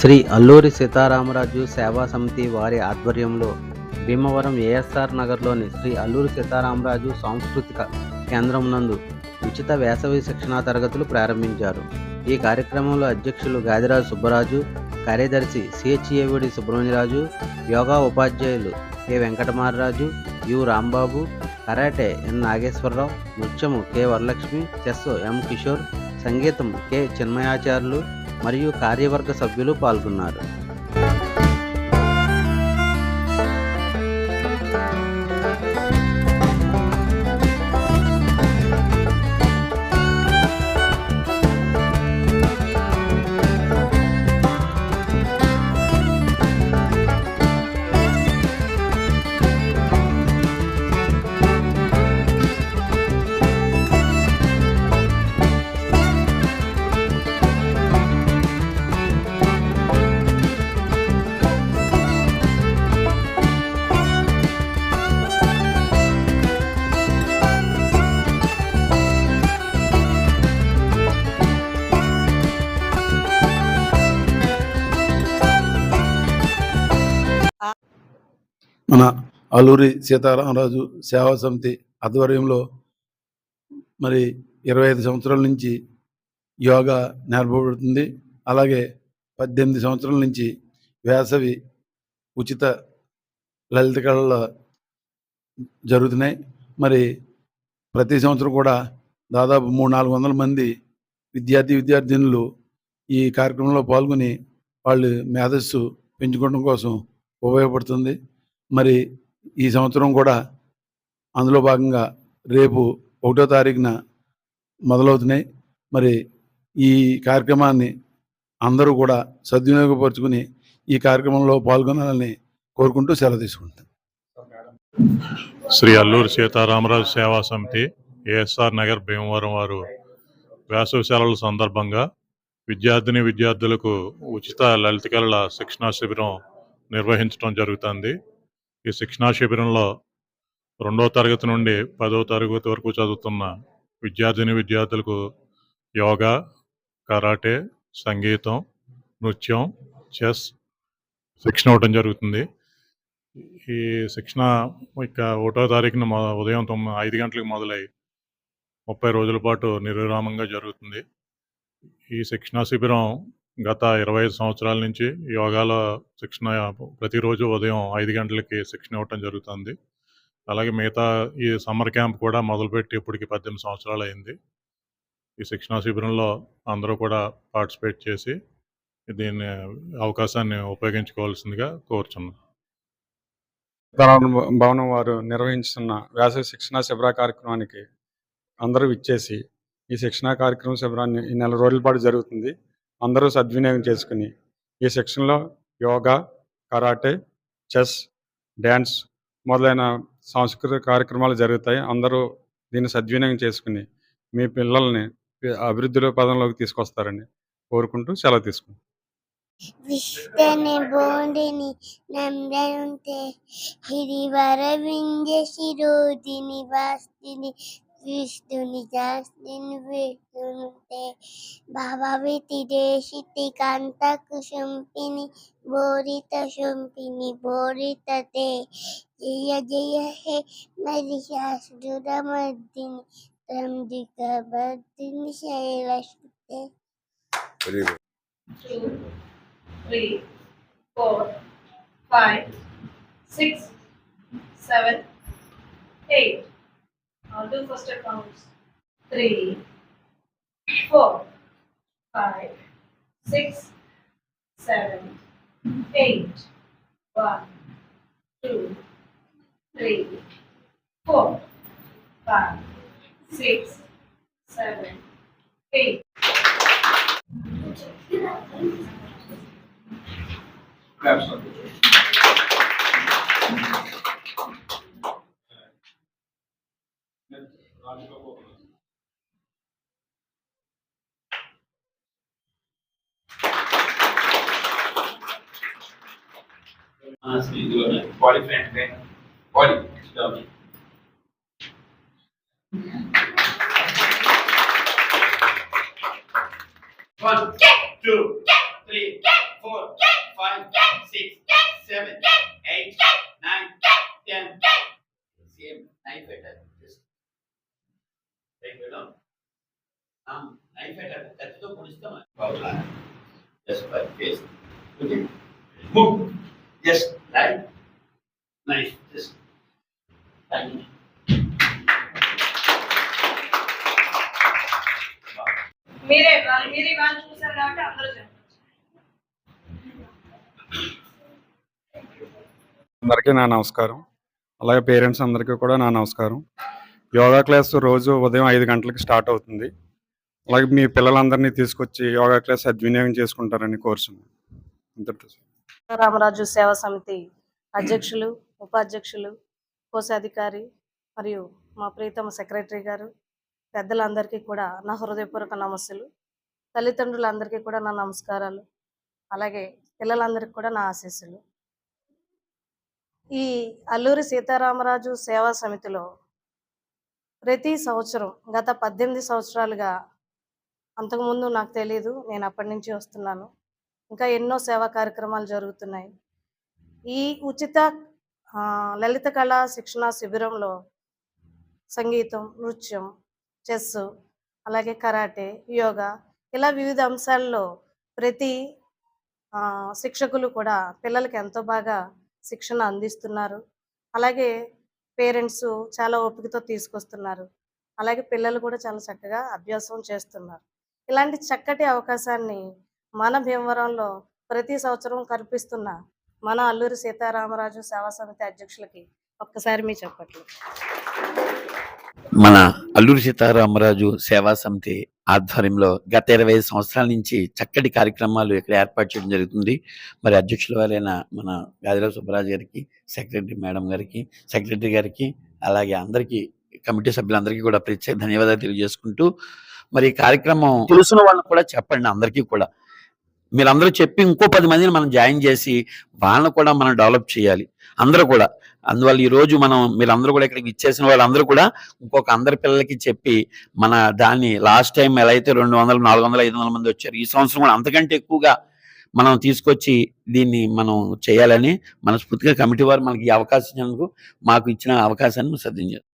శ్రీ అల్లూరి సీతారామరాజు సేవా సమితి వారి ఆధ్వర్యంలో భీమవరం ఏఎస్ఆర్ నగర్లోని శ్రీ అల్లూరి సీతారామరాజు సాంస్కృతిక కేంద్రం నందు ఉచిత వేసవి శిక్షణా తరగతులు ప్రారంభించారు. ఈ కార్యక్రమంలో అధ్యక్షులు గాదిరాజు సుబ్బరాజు కార్యదర్శి సిహెచ్ఏవిడి సుబ్రహ్మణ్యరాజు యోగా ఉపాధ్యాయులు K Venkatamararaju U Rambabu karate N Nageswararao నృత్యము K Varalakshmi chess M Kishore సంగీతం కె చిన్మయాచార్యులు మరియు కార్యవర్గ సభ్యులు పాల్గొన్నారు. మన అల్లూరి సీతారామరాజు సేవా సమితి ఆధ్వర్యంలో మరి ఇరవై ఐదు సంవత్సరాల నుంచి యోగా నేర్పబడుతుంది. అలాగే పద్దెనిమిది సంవత్సరాల నుంచి వేసవి ఉచిత లలిత కళలు జరుగుతున్నాయి. మరి ప్రతి సంవత్సరం కూడా దాదాపు మూడు నాలుగు వందల మంది విద్యార్థి విద్యార్థినులు ఈ కార్యక్రమంలో పాల్గొని వాళ్ళు మేధస్సు పెంచుకోవడం కోసం ఉపయోగపడుతుంది. మరి ఈ సంవత్సరం కూడా అందులో భాగంగా రేపు ఒకటో తారీఖున మొదలవుతున్నాయి. మరి ఈ కార్యక్రమాన్ని అందరూ కూడా సద్వినియోగపరుచుకుని ఈ కార్యక్రమంలో పాల్గొనాలని కోరుకుంటూ సెలవు తీసుకుంటాను శ్రీ అల్లూరు సీతారామరాజు సేవా సమితి ఏఎస్ఆర్ నగర్ భీమవరం వారు వేసవి సెలవుల సందర్భంగా విద్యార్థిని విద్యార్థులకు ఉచిత లలిత కళల శిక్షణా శిబిరం నిర్వహించడం జరుగుతుంది. ఈ శిక్షణా శిబిరంలో రెండవ తరగతి నుండి పదో తరగతి వరకు చదువుతున్న విద్యార్థిని విద్యార్థులకు యోగా కరాటే సంగీతం నృత్యం చెస్ శిక్షణ ఇవ్వడం జరుగుతుంది. ఈ శిక్షణ ఇక ఒకటో తారీఖున ఉదయం తొమ్మిది ఐదు గంటలకు మొదలై ముప్పై రోజుల పాటు నిర్విరామంగా జరుగుతుంది. ఈ శిక్షణా శిబిరం గత ఇరవై ఐదు సంవత్సరాల నుంచి యోగాలో శిక్షణ ప్రతిరోజు ఉదయం ఐదు గంటలకి శిక్షణ ఇవ్వటం జరుగుతుంది. అలాగే మిగతా ఈ సమ్మర్ క్యాంప్ కూడా మొదలుపెట్టి ఇప్పటికి పద్దెనిమిది సంవత్సరాలు అయింది. ఈ శిక్షణా శిబిరంలో అందరూ కూడా పార్టిసిపేట్ చేసి దీన్ని అవకాశాన్ని ఉపయోగించుకోవాల్సిందిగా కోరుచున్నాను భవనం వారు నిర్వహించుతున్న వేసవి శిక్షణా శిబిర కార్యక్రమానికి అందరూ ఇచ్చేసి ఈ శిక్షణా కార్యక్రమం శిబిరాన్ని ఈ నెల రోజుల పాటు జరుగుతుంది. అందరూ సద్వినియోగం చేసుకుని ఈ శిక్షణలో యోగా కరాటే చెస్ డ్యాన్స్ మొదలైన సాంస్కృతిక కార్యక్రమాలు జరుగుతాయి. అందరూ దీన్ని సద్వినియోగం చేసుకుని మీ పిల్లల్ని అభివృద్ధిలో పదంలోకి తీసుకొస్తారని కోరుకుంటూ సెలవు తీసుకుంటాం విస్తని బోండిని నందనుంటే హిరివర వరవింజ శిరోదిని వాస్తిని वीस दोन्ही जास दिन भेटून भावा भीती देशी बोरित शुंपिनी बोरित ते जय जय हे मेरी शास्त्र मर्दिनी त्रंबिक बर्दिनी शैलश्रुते Very good. Two, three, four, five, six, seven, eight. I'll do first accounts. Three, four, five, six, seven, eight. One, two, three, four, five, six, seven, eight. You. One, two, three, four, five, six, seven, eight, nine, ten. Same knife better. Just by face okay just nice just thank మీరే చూసారు కాబట్టి అందరూ అందరికీ నా నమస్కారం. అలాగే parents అందరికీ కూడా నా నమస్కారం. యోగా క్లాస్ రోజు ఉదయం ఐదు గంటలకు స్టార్ట్ అవుతుంది. అలాగే మీ పిల్లలందరినీ తీసుకొచ్చి యోగా క్లాస్ సద్వినియోగం చేసుకుంటారని కోరుచున్నాను. రామరాజు సేవా సమితి అధ్యక్షులు ఉపాధ్యక్షులు కోశాధికారి మరియు మా ప్రీతమ సెక్రటరీ గారు పెద్దలందరికీ కూడా నా హృదయపూర్వక నమస్సులు. తల్లిదండ్రులందరికీ కూడా నా నమస్కారాలు. అలాగే పిల్లలందరికీ కూడా నా ఆశీస్సులు. ఈ అల్లూరి సీతారామరాజు సేవా సమితిలో ప్రతి సంవత్సరం గత పద్దెనిమిది సంవత్సరాలుగా అంతకుముందు నాకు తెలియదు నేను అప్పటి నుంచి వస్తున్నాను. ఇంకా ఎన్నో సేవా కార్యక్రమాలు జరుగుతున్నాయి. ఈ ఉచిత లలిత కళా శిక్షణ శిబిరంలో సంగీతం నృత్యం చెస్ అలాగే కరాటే యోగా ఇలా వివిధ అంశాల్లో ప్రతి శిక్షకులు కూడా పిల్లలకి ఎంతో బాగా శిక్షణ అందిస్తున్నారు. అలాగే పేరెంట్స్ చాలా ఓపికతో తీసుకొస్తున్నారు. అలాగే పిల్లలు కూడా చాలా చక్కగా అభ్యాసం చేస్తున్నారు. ఇలాంటి చక్కటి అవకాశాన్ని మన భీమవరంలో ప్రతి సంవత్సరం కల్పిస్తున్న మన అల్లూరి సీతారామరాజు సేవా సమితి అధ్యక్షులకి ఒక్కసారి మీ చెప్పట్లు. మన అల్లూరి సీతారామరాజు సేవా సమితి ఆధ్వర్యంలో గత ఇరవై ఐదు సంవత్సరాల నుంచి చక్కటి కార్యక్రమాలు ఇక్కడ ఏర్పాటు చేయడం జరుగుతుంది. మరి అధ్యక్షుల వారైన మన గాదిరావు సుబ్బరాజు గారికి సెక్రటరీ మేడం గారికి సెక్రటరీ గారికి అలాగే అందరికీ కమిటీ సభ్యులందరికీ కూడా ప్రత్యేక ధన్యవాదాలు తెలియజేసుకుంటూ మరి ఈ కార్యక్రమం తెలిసిన వాళ్ళకు కూడా చెప్పండి అందరికీ కూడా. మీరందరూ చెప్పి ఇంకో పది మందిని మనం జాయిన్ చేసి వాళ్ళని కూడా మనం డెవలప్ చేయాలి. అందరూ కూడా. అందువల్ల ఈరోజు మనం మీరందరూ కూడా ఇక్కడికి ఇచ్చేసిన వాళ్ళందరూ కూడా ఇంకొక అందరి పిల్లలకి చెప్పి మన దాన్ని లాస్ట్ టైం ఎలా అయితే రెండు వందలు నాలుగు వందల ఐదు వందల మంది వచ్చారు ఈ సంవత్సరం కూడా అంతకంటే ఎక్కువగా మనం తీసుకొచ్చి దీన్ని మనం చేయాలని మనస్ఫూర్తిగా కమిటీ వారు మనకి ఈ అవకాశం మాకు ఇచ్చిన అవకాశాన్ని సద్వినియోగం